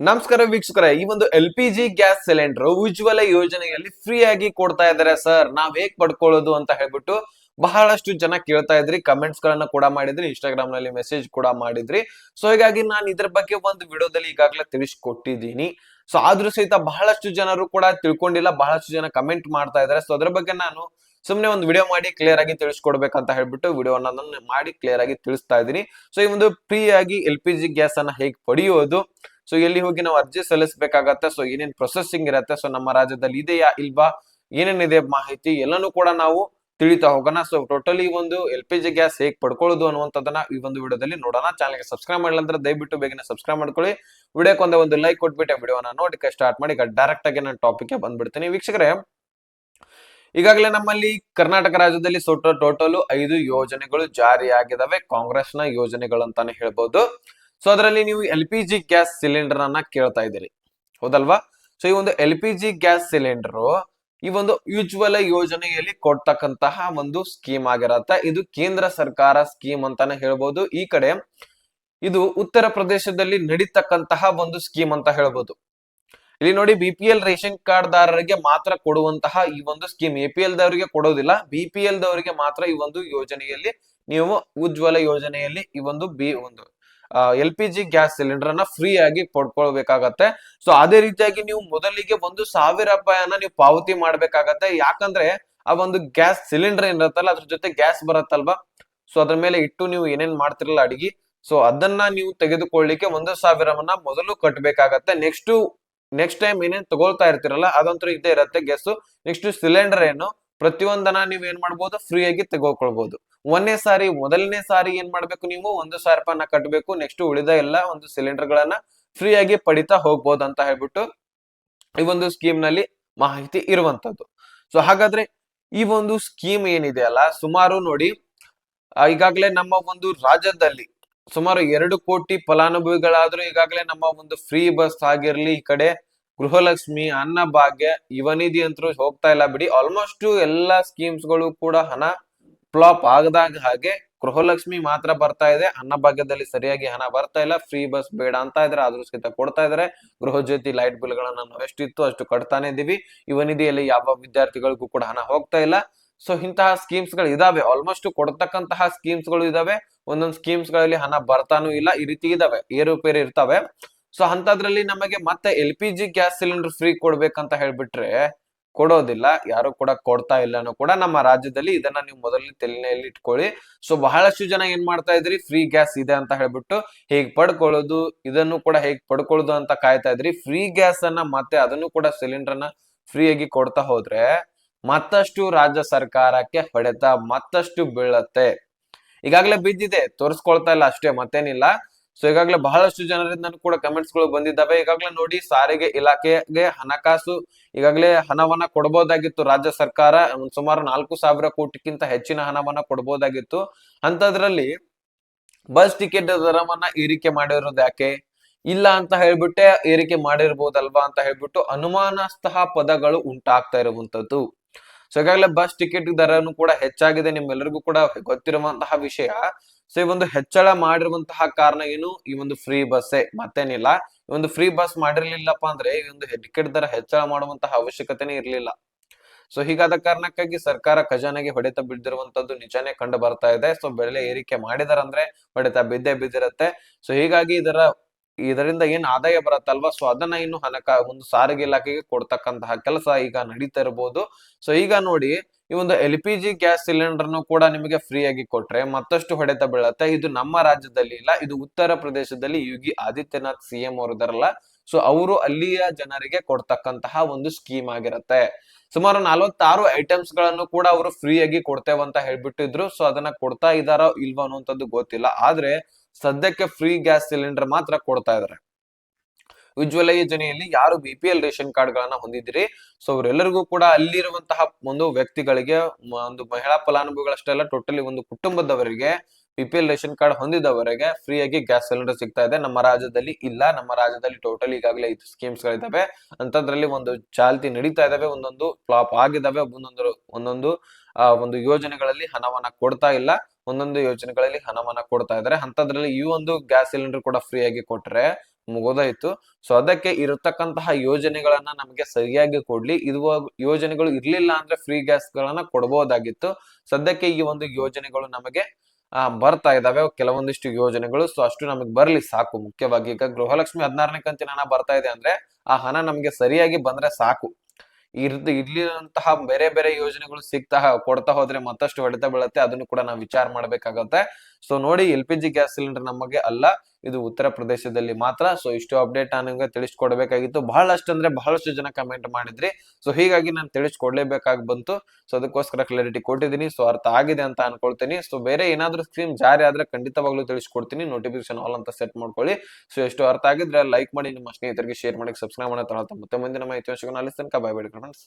ನಮಸ್ಕಾರ ವೀಕ್ಷಕರೇ, ಈ ಒಂದು L P G gas cylinder Ujjwala ಯೋಜನೆಯಲ್ಲಿ ಫ್ರೀ ಆಗಿ ಕೊಡ್ತಾ ಇದಾರೆ ಸರ್. ನಾವ್ ಹೇಗ್ ಪಡ್ಕೊಳ್ಳೋದು ಅಂತ ಹೇಳ್ಬಿಟ್ಟು ಬಹಳಷ್ಟು ಜನ ಕೇಳ್ತಾ ಇದ್ರಿ ಕಮೆಂಟ್ಸ್ ಗಳನ್ನ ಕೂಡ ಮಾಡಿದ್ರಿ ಇನ್ಸ್ಟಾಗ್ರಾಮ್ನಲ್ಲಿ ಮೆಸೇಜ್ ಕೂಡ ಮಾಡಿದ್ರಿ. ಸೊ ಹೀಗಾಗಿ ನಾನು ಇದ್ರ ಬಗ್ಗೆ ಒಂದು ವಿಡಿಯೋದಲ್ಲಿ ಈಗಾಗಲೇ ತಿಳಿಸ್ಕೊಟ್ಟಿದ್ದೀನಿ. ಸೊ ಆದ್ರೂ ಸಹಿತ ಬಹಳಷ್ಟು ಜನರು ಕೂಡ ತಿಳ್ಕೊಂಡಿಲ್ಲ, ಬಹಳಷ್ಟು ಜನ ಕಮೆಂಟ್ ಮಾಡ್ತಾ ಇದಾರೆ ಸೊ ಅದ್ರ ಬಗ್ಗೆ ನಾನು ಸುಮ್ನೆ ಒಂದು ವಿಡಿಯೋ ಮಾಡಿ ಕ್ಲಿಯರ್ ಆಗಿ ತಿಳಿಸ್ಕೊಡ್ಬೇಕಂತ ಹೇಳ್ಬಿಟ್ಟು ವಿಡಿಯೋನ ಮಾಡಿ ಕ್ಲಿಯರ್ ಆಗಿ ತಿಳಿಸ್ತಾ ಇದ್ದೀನಿ. ಸೊ ಈ ಒಂದು ಫ್ರೀ ಆಗಿ ಎಲ್ ಪಿ ಜಿ ಗ್ಯಾಸ್ ಅನ್ನ ಹೇಗೆ ಪಡೆಯೋದು ಸೊ ಎಲ್ಲಿ ಹೋಗಿ ನಾವು ಅರ್ಜಿ ಸಲ್ಲಿಸಬೇಕಾಗತ್ತೆ? ಸೊ ಏನೇನ್ ಪ್ರೊಸೆಸಿಂಗ್ ಇರತ್ತೆ? ಸೊ ನಮ್ಮ ರಾಜ್ಯದಲ್ಲಿ ಇದೆಯಾ ಇಲ್ವಾ? ಏನೇನಿದೆ ಮಾಹಿತಿ? ಎಲ್ಲನೂ ಕೂಡ ನಾವು ತಿಳಿತಾ ಹೋಗೋಣ. ಸೊ ಟೋಟಲಿ ಒಂದು ಎಲ್ ಪಿ ಜಿ ಗ್ಯಾಸ್ ಹೇಗೆ ಪಡ್ಕೊಳ್ಳೋದು ಅನ್ನುವಂಥದ್ದನ್ನ ಈ ಒಂದು ವಿಡಿಯೋದಲ್ಲಿ ನೋಡೋಣ. ಚಾನಲ್ಗೆ ಸಬ್ಸ್ಕ್ರೈಬ್ ಮಾಡಿಲ್ಲ ಅಂದ್ರೆ ದಯವಿಟ್ಟು ಬೇಗನೆ ಸಬ್ಸ್ಕ್ರೈಬ್ ಮಾಡ್ಕೊಳ್ಳಿ. ವಿಡಿಯೋಕ್ಕೆ ಒಂದೇ ಲೈಕ್ ಕೊಟ್ಬಿಟ್ಟು ವಿಡಿಯೋನ ನೋಡಿ ಸ್ಟಾರ್ಟ್ ಮಾಡಿ. ಡೈರೆಕ್ಟ್ ಆಗಿ ನಾನು ಟಾಪಿಕ್ ಬಂದ್ಬಿಡ್ತೀನಿ. ವೀಕ್ಷಕರೇ, ಈಗಾಗಲೇ ನಮ್ಮಲ್ಲಿ ಕರ್ನಾಟಕ ರಾಜ್ಯದಲ್ಲಿ ಸೊಟ್ಟ ಟೋಟಲ್ ಐದು ಯೋಜನೆಗಳು ಜಾರಿಯಾಗಿದ್ದಾವೆ ಕಾಂಗ್ರೆಸ್ನ ಯೋಜನೆಗಳು ಅಂತಾನೆ ಹೇಳ್ಬೋದು. ಸೊ ಅದರಲ್ಲಿ ನೀವು L P G gas cylinder ಅನ್ನ ಕೇಳ್ತಾ ಇದ್ದೀರಿ. ಹೌದಲ್ವಾ? ಸೊ ಈ ಒಂದು L P G gas cylinder ಈ ಒಂದು ಯೂಜ್ವಲ ಯೋಜನೆಯಲ್ಲಿ ಕೊಡ್ತಕ್ಕಂತಹ ಒಂದು ಸ್ಕೀಮ್ ಆಗಿರತ್ತ. ಇದು ಕೇಂದ್ರ ಸರ್ಕಾರ ಸ್ಕೀಮ್ ಅಂತಾನೆ ಹೇಳ್ಬೋದು. ಈ ಕಡೆ ಇದು ಉತ್ತರ ಪ್ರದೇಶದಲ್ಲಿ ನಡೀತಕ್ಕಂತಹ ಒಂದು ಸ್ಕೀಮ್ ಅಂತ ಹೇಳ್ಬೋದು. ಇಲ್ಲಿ ನೋಡಿ B P L ration card ದಾರರಿಗೆ ಮಾತ್ರ ಕೊಡುವಂತಹ ಈ ಒಂದು ಸ್ಕೀಮ್ ಎ ಪಿ ಎಲ್ ದವರಿಗೆ ಕೊಡೋದಿಲ್ಲ. ಬಿ ಪಿ ಎಲ್ ದವರಿಗೆ ಮಾತ್ರ ಈ ಒಂದು ಯೋಜನೆಯಲ್ಲಿ ನೀವು ಉಜ್ವಲ ಯೋಜನೆಯಲ್ಲಿ ಈ ಒಂದು ಬಿ ಒಂದು L P G gas cylinder ಅನ್ನ ಫ್ರೀ ಆಗಿ ಪಡ್ಕೊಳ್ಬೇಕಾಗತ್ತೆ. ಸೊ ಅದೇ ರೀತಿಯಾಗಿ ನೀವು ಮೊದಲಿಗೆ ಒಂದು ಸಾವಿರ ರೂಪಾಯಿಯನ್ನ ನೀವು ಪಾವತಿ ಮಾಡ್ಬೇಕಾಗತ್ತೆ. ಯಾಕಂದ್ರೆ ಆ ಒಂದು ಗ್ಯಾಸ್ ಸಿಲಿಂಡರ್ ಏನಿರುತ್ತಲ್ಲ, ಅದ್ರ ಜೊತೆ ಗ್ಯಾಸ್ ಬರತ್ತಲ್ವಾ? ಸೊ ಅದ್ರ ಮೇಲೆ ಇಟ್ಟು ನೀವು ಏನೇನ್ ಮಾಡ್ತಿರಲ್ಲ ಅಡಿಗೆ? ಸೊ ಅದನ್ನ ನೀವು ತೆಗೆದುಕೊಳ್ಳಿಕ್ಕೆ ಒಂದು ಸಾವಿರವನ್ನ ಮೊದಲು ಕಟ್ಟಬೇಕಾಗತ್ತೆ ನೆಕ್ಸ್ಟ್ ನೆಕ್ಸ್ಟ್ ಟೈಮ್ ಏನೇನ್ ತಗೊಳ್ತಾ ಇರ್ತಿರಲ್ಲ, ಅದಂತೂ ಇದ್ದೇ ಇರತ್ತೆ ಗ್ಯಾಸ್ ನೆಕ್ಸ್ಟ್ ಸಿಲಿಂಡರ್ ಏನು, ಪ್ರತಿಯೊಂದನ್ನ ನೀವ್ ಏನ್ ಮಾಡ್ಬೋದು? ಫ್ರೀ ಆಗಿ ಒಂದನೇ ಸಾರಿ, ಮೊದಲನೇ ಸಾರಿ ಏನ್ ಮಾಡ್ಬೇಕು ನೀವು? ಒಂದು ಸಾವಿರ ರೂಪಾಯಿನ ಕಟ್ಟಬೇಕು ನೆಕ್ಸ್ಟ್ ಉಳಿದ ಎಲ್ಲ ಒಂದು ಸಿಲಿಂಡರ್ ಗಳನ್ನ ಫ್ರೀ ಆಗಿ ಪಡಿತಾ ಹೋಗ್ಬೋದು ಅಂತ ಹೇಳ್ಬಿಟ್ಟು ಈ ಒಂದು ಸ್ಕೀಮ್ನಲ್ಲಿ ಮಾಹಿತಿ ಇರುವಂತದ್ದು. ಸೊ ಹಾಗಾದ್ರೆ ಈ ಒಂದು ಸ್ಕೀಮ್ ಏನಿದೆ ಅಲ್ಲ, ಸುಮಾರು ನೋಡಿ ಈಗಾಗಲೇ ನಮ್ಮ ಒಂದು ರಾಜ್ಯದಲ್ಲಿ ಸುಮಾರು ಎರಡು ಕೋಟಿ ಫಲಾನುಭವಿಗಳಾದ್ರೂ ಈಗಾಗಲೇ ನಮ್ಮ ಒಂದು ಫ್ರೀ ಬಸ್ ಆಗಿರ್ಲಿ, ಈ ಕಡೆ ಗೃಹಲಕ್ಷ್ಮಿ, ಅನ್ನಭಾಗ್ಯ, ಯುವನಿಧಿ ಅಂತೂ ಹೋಗ್ತಾ ಇಲ್ಲ ಬಿಡಿ. ಆಲ್ಮೋಸ್ಟ್ ಎಲ್ಲಾ ಸ್ಕೀಮ್ಸ್ಗಳು ಕೂಡ ಹಣ ಫ್ಲಾಪ್ ಆಗದಾಗ ಹಾಗೆ ಗೃಹಲಕ್ಷ್ಮಿ ಮಾತ್ರ ಬರ್ತಾ ಇದೆ. ಅನ್ನಭಾಗ್ಯದಲ್ಲಿ ಸರಿಯಾಗಿ ಹಣ ಬರ್ತಾ ಇಲ್ಲ. ಫ್ರೀ ಬಸ್ ಬೇಡ ಅಂತ ಇದ್ರೆ ಆದ್ರೂ ಸಹಿತ ಕೊಡ್ತಾ ಇದಾರೆ. ಗೃಹ ಜ್ಯೋತಿ ಲೈಟ್ ಬಿಲ್ ಗಳನ್ನ ನಾವು ಎಷ್ಟಿತ್ತು ಅಷ್ಟು ಕಟ್ತಾನೆ ಇದೀವಿ. ಯುವನಿಧಿಯಲ್ಲಿ ಯಾವ ವಿದ್ಯಾರ್ಥಿಗಳಿಗೂ ಕೂಡ ಹಣ ಹೋಗ್ತಾ ಇಲ್ಲ. ಸೊ ಇಂತಹ ಸ್ಕೀಮ್ಸ್ಗಳು ಇದಾವೆ. ಆಲ್ಮೋಸ್ಟ್ ಕೊಡ್ತಕ್ಕಂತಹ ಸ್ಕೀಮ್ಸ್ಗಳು ಇದಾವೆ. ಒಂದೊಂದು ಸ್ಕೀಮ್ಸ್ಗಳಲ್ಲಿ ಹಣ ಬರ್ತಾನೂ ಇಲ್ಲ. ಈ ರೀತಿ ಇದಾವೆ. ಏರುಪೇರು ಇರ್ತವೆ. ಸೊ ಅಂತದ್ರಲ್ಲಿ ನಮಗೆ ಮತ್ತೆ L P G gas cylinder free ಕೊಡ್ಬೇಕಂತ ಹೇಳ್ಬಿಟ್ರೆ ಕೊಡೋದಿಲ್ಲ, ಯಾರು ಕೂಡ ಕೊಡ್ತಾ ಇಲ್ಲನೂ ಕೂಡ ನಮ್ಮ ರಾಜ್ಯದಲ್ಲಿ ಇದನ್ನ ನೀವು ಮೊದಲನೇ ತಲೆಯಲ್ಲಿ ಇಟ್ಕೊಳ್ಳಿ. ಸೊ ಬಹಳಷ್ಟು ಜನ ಏನ್ ಮಾಡ್ತಾ ಇದ್ರಿ? ಫ್ರೀ ಗ್ಯಾಸ್ ಇದೆ ಅಂತ ಹೇಳ್ಬಿಟ್ಟು ಹೇಗ್ ಪಡ್ಕೊಳ್ಳೋದು, ಇದನ್ನು ಕೂಡ ಹೇಗ್ ಪಡ್ಕೊಳ್ಳೋದು ಅಂತ ಕಾಯ್ತಾ ಇದ್ರಿ. ಫ್ರೀ ಗ್ಯಾಸ್ ಅನ್ನ ಮತ್ತೆ ಅದನ್ನು ಕೂಡ ಸಿಲಿಂಡರ್ ಫ್ರೀಯಾಗಿ ಫ್ರೀ ಆಗಿ ಕೊಡ್ತಾ ಹೋದ್ರೆ ಮತ್ತಷ್ಟು ರಾಜ್ಯ ಸರ್ಕಾರಕ್ಕೆ ಹೊಡೆತ, ಮತ್ತಷ್ಟು ಬೀಳತ್ತೆ. ಈಗಾಗಲೇ ಬಿದ್ದಿದೆ, ತೋರಿಸ್ಕೊಳ್ತಾ ಇಲ್ಲ ಅಷ್ಟೇ, ಮತ್ತೇನಿಲ್ಲ. ಸೊ ಈಗಾಗಲೇ ಬಹಳಷ್ಟು ಜನರಿಂದ ಕೂಡ ಕಮೆಂಟ್ಸ್ಗಳು ಬಂದಿದ್ದಾವೆ. ಈಗಾಗಲೇ ನೋಡಿ, ಸಾರಿಗೆ ಇಲಾಖೆಗೆ ಹಣಕಾಸು, ಈಗಾಗಲೇ ಹಣವನ್ನ ಕೊಡಬಹುದಾಗಿತ್ತು ರಾಜ್ಯ ಸರ್ಕಾರ. ಸುಮಾರು ನಾಲ್ಕು ಸಾವಿರ ಕೋಟಿಗಿಂತ ಹೆಚ್ಚಿನ ಹಣವನ್ನ ಕೊಡಬಹುದಾಗಿತ್ತು ಅಂತದ್ರಲ್ಲಿ ಬಸ್ ಟಿಕೆಟ್ ದರವನ್ನ ಏರಿಕೆ ಮಾಡಿರೋದು ಯಾಕೆ? ಇಲ್ಲ ಅಂತ ಹೇಳ್ಬಿಟ್ಟೆ ಏರಿಕೆ ಮಾಡಿರ್ಬೋದಲ್ವಾ ಅಂತ ಹೇಳ್ಬಿಟ್ಟು ಅನುಮಾನಾಸ್ತಹ ಪದಗಳು ಉಂಟಾಗ್ತಾ ಇರುವಂತದ್ದು ಸೊ ಈಗಾಗಲೇ ಬಸ್ ಟಿಕೆಟ್ ದರನು ಕೂಡ ಹೆಚ್ಚಾಗಿದೆ. ನಿಮ್ಮೆಲ್ಲರಿಗೂ ಕೂಡ ಗೊತ್ತಿರುವಂತಹ ವಿಷಯ. ಸೊ ಈ ಒಂದು ಹೆಚ್ಚಳ ಮಾಡಿರುವಂತಹ ಕಾರಣ ಏನು? ಈ ಒಂದು ಫ್ರೀ ಬಸ್ಸೇ ಮತ್ತೇನಿಲ್ಲ. ಈ ಒಂದು ಫ್ರೀ ಬಸ್ ಮಾಡಿರ್ಲಿಲ್ಲಪ್ಪ ಅಂದ್ರೆ ಈ ಒಂದು ಟಿಕೆಟ್ ದರ ಹೆಚ್ಚಳ ಮಾಡುವಂತಹ ಅವಶ್ಯಕತೆನೇ ಇರಲಿಲ್ಲ. ಸೊ ಹೀಗಾದ ಕಾರಣಕ್ಕಾಗಿ ಸರ್ಕಾರ ಖಜಾನೆಗೆ ಹೊಡೆತ ಬಿದ್ದಿರುವಂತದ್ದು ನಿಜಾನೇ ಕಂಡು ಬರ್ತಾ ಇದೆ. ಸೊ ಬೆಲೆ ಏರಿಕೆ ಮಾಡಿದಾರಂದ್ರೆ ಹೊಡೆತ ಬಿದ್ದೇ ಬಿದ್ದಿರುತ್ತೆ. ಸೊ ಹೀಗಾಗಿ ಇದರ, ಇದರಿಂದ ಏನ್ ಆದಾಯ ಬರತ್ತಲ್ವಾ? ಸೊ ಅದನ್ನ ಇನ್ನು ಹಣಕ, ಒಂದು ಸಾರಿಗೆ ಇಲಾಖೆಗೆ ಕೊಡ್ತಕ್ಕಂತಹ ಕೆಲಸ ಈಗ ನಡೀತಾ ಇರಬಹುದು ಸೊ ಈಗ ನೋಡಿ ಈ ಒಂದು ಎಲ್ ಪಿ ಜಿ ಗ್ಯಾಸ್ ಸಿಲಿಂಡರ್ನು ಕೂಡ ನಿಮಗೆ ಫ್ರೀ ಆಗಿ ಕೊಟ್ರೆ ಮತ್ತಷ್ಟು ಹೊಡೆತ ಬೀಳತ್ತೆ. ಇದು ನಮ್ಮ ರಾಜ್ಯದಲ್ಲಿ ಇಲ್ಲ, ಇದು ಉತ್ತರ ಪ್ರದೇಶದಲ್ಲಿ ಯೋಗಿ ಆದಿತ್ಯನಾಥ್ ಸಿ ಎಂ ಅವರಿದಾರಲ್ಲ ಸೊ ಅವರು ಅಲ್ಲಿಯ ಜನರಿಗೆ ಕೊಡ್ತಕ್ಕಂತಹ ಒಂದು ಸ್ಕೀಮ್ ಆಗಿರುತ್ತೆ. ಸುಮಾರು ನಲವತ್ತಾರು ಐಟಮ್ಸ್ಗಳನ್ನು ಕೂಡ ಅವರು ಫ್ರೀ ಆಗಿ ಅಂತ ಹೇಳ್ಬಿಟ್ಟಿದ್ರು. ಸೊ ಅದನ್ನ ಕೊಡ್ತಾ ಇದಾರೋ ಇಲ್ವಾ ಅನ್ನುವಂಥದ್ದು ಗೊತ್ತಿಲ್ಲ. ಆದ್ರೆ ಸದ್ಯಕ್ಕೆ ಫ್ರೀ ಗ್ಯಾಸ್ ಸಿಲಿಂಡರ್ ಮಾತ್ರ ಕೊಡ್ತಾ ಇದಾರೆ. ಉಜ್ವಲ ಯೋಜನೆಯಲ್ಲಿ ಯಾರು B P L ration card ಗಳನ್ನ ಹೊಂದಿದಿರಿ ಸೊ ಅವರೆಲ್ಲರಿಗೂ ಕೂಡ ಅಲ್ಲಿರುವಂತಹ ಒಂದು ವ್ಯಕ್ತಿಗಳಿಗೆ ಒಂದು ಮಹಿಳಾ ಫಲಾನುಭವಿಗಳಷ್ಟೇ ಅಲ್ಲ ಟೋಟಲಿ ಒಂದು ಕುಟುಂಬದವರಿಗೆ B P L ration card ಹೊಂದಿದವರಿಗೆ ಫ್ರೀ ಆಗಿ ಗ್ಯಾಸ್ ಸಿಲಿಂಡರ್ ಸಿಗ್ತಾ ಇದೆ. ನಮ್ಮ ರಾಜ್ಯದಲ್ಲಿ ಇಲ್ಲ. ನಮ್ಮ ರಾಜ್ಯದಲ್ಲಿ ಟೋಟಲ್ ಈಗಾಗಲೇ ಐದು ಸ್ಕೀಮ್ಸ್ ಗಳಿದಾವೆ. ಅಂತದ್ರಲ್ಲಿ ಒಂದು ಚಾಲ್ತಿ ನಡೀತಾ ಇದಾವೆ. ಒಂದೊಂದು ಫ್ಲಾಪ್ ಆಗಿದಾವೆ. ಒಂದೊಂದು ಒಂದೊಂದು, ಆ, ಒಂದು ಯೋಜನೆಗಳಲ್ಲಿ ಹಣವನ್ನ ಕೊಡ್ತಾ ಇಲ್ಲ. ಒಂದೊಂದು ಯೋಜನೆಗಳಲ್ಲಿ ಹಣವನ್ನ ಕೊಡ್ತಾ ಇದಾರೆ ಅಂತದ್ರಲ್ಲಿ ಈ ಒಂದು ಗ್ಯಾಸ್ ಸಿಲಿಂಡರ್ ಕೂಡ ಫ್ರೀ ಆಗಿ ಕೊಟ್ರೆ ಮುಗೋದಾಯ್ತು. ಸೊ ಅದಕ್ಕೆ ಇರತಕ್ಕಂತಹ ಯೋಜನೆಗಳನ್ನ ನಮಗೆ ಸರಿಯಾಗಿ ಕೊಡ್ಲಿ. ಇದು ಯೋಜನೆಗಳು ಇರ್ಲಿಲ್ಲ ಅಂದ್ರೆ ಫ್ರೀ ಗ್ಯಾಸ್ ಗಳನ್ನ ಕೊಡಬಹುದಾಗಿತ್ತು ಸದ್ಯಕ್ಕೆ ಈ ಒಂದು ಯೋಜನೆಗಳು ನಮಗೆ, ಆ, ಬರ್ತಾ ಇದಾವೆ. ಕೆಲವೊಂದಿಷ್ಟು ಯೋಜನೆಗಳು. ಸೊ ಅಷ್ಟು ನಮಗೆ ಬರ್ಲಿ ಸಾಕು. ಮುಖ್ಯವಾಗಿ ಈಗ ಗೃಹಲಕ್ಷ್ಮಿ ಹದಿನಾರನೇ ಕಂತಿನ ಹಣ ಬರ್ತಾ ಇದೆ ಅಂದ್ರೆ ಆ ಹಣ ನಮಗೆ ಸರಿಯಾಗಿ ಬಂದ್ರೆ ಸಾಕು. ಇರ್ಲಿ ಇರ್ಲಿರಂತಹ ಬೇರೆ ಬೇರೆ ಯೋಜನೆಗಳು ಸಿಗ್ತಾ, ಕೊಡ್ತಾ ಹೋದ್ರೆ ಮತ್ತಷ್ಟು ಹೊಡೆತ ಬೀಳತ್ತೆ. ಅದನ್ನು ಕೂಡ ನಾವು ವಿಚಾರ ಮಾಡ್ಬೇಕಾಗತ್ತೆ. ಸೊ ನೋಡಿ L P G gas cylinder ನಮಗೆ ಅಲ್ಲ, ಇದು ಉತ್ತರ ಪ್ರದೇಶದಲ್ಲಿ ಮಾತ್ರ. ಸೊ ಇಷ್ಟು ಅಪ್ಡೇಟ್ ನಾನು ನಿಮ್ಗೆ ತಿಳಿಸ್ಕೊಡ್ಬೇಕಾಗಿತ್ತು. ಬಹಳಷ್ಟು ಅಂದ್ರೆ ಬಹಳಷ್ಟು ಜನ ಕಮೆಂಟ್ ಮಾಡಿದ್ರಿ. ಸೊ ಹೀಗಾಗಿ ನಾನು ತಿಳಿಸ್ಕೊಡ್ಲೇಬೇಕಾಗಿ ಬಂತು. ಸೊ ಅದಕ್ಕೋಸ್ಕರ ಕ್ಲಾರಿಟಿ ಕೊಟ್ಟಿದ್ದೀನಿ. ಸೊ ಅರ್ಥ ಆಗಿದೆ ಅಂತ ಅನ್ಕೊಳ್ತೀನಿ. ಸೊ ಬೇರೆ ಏನಾದ್ರೂ ಸ್ಕೀಮ್ ಜಾರಿ ಆದ್ರೆ ಖಂಡಿತವಾಗ್ಲೂ ತಿಳಿಸ್ಕೊಡ್ತೀನಿ. ನೋಟಿಫಿಕೇಶನ್ ಆಲ್ ಅಂತ ಸೆಟ್ ಮಾಡ್ಕೊಳ್ಳಿ. ಸೊ ಎಷ್ಟು ಅರ್ಥ ಆಗಿದ್ರೆ ಲೈಕ್ ಮಾಡಿ, ನಿಮ್ಮ ಸ್ನೇಹಿತರಿಗೆ ಶೇರ್ ಮಾಡಿ ಸಬ್ಸ್ಕ್ರೈಬ್ ಮಾಡೋ ತಗೊಳ್ತಾ ಮತ್ತೆ ಮುಂದಿನ ಮಾಹಿತಿ ತನಕ ಬಾಯ್ ಬೇಡಿ ಫ್ರೆಂಡ್ಸ್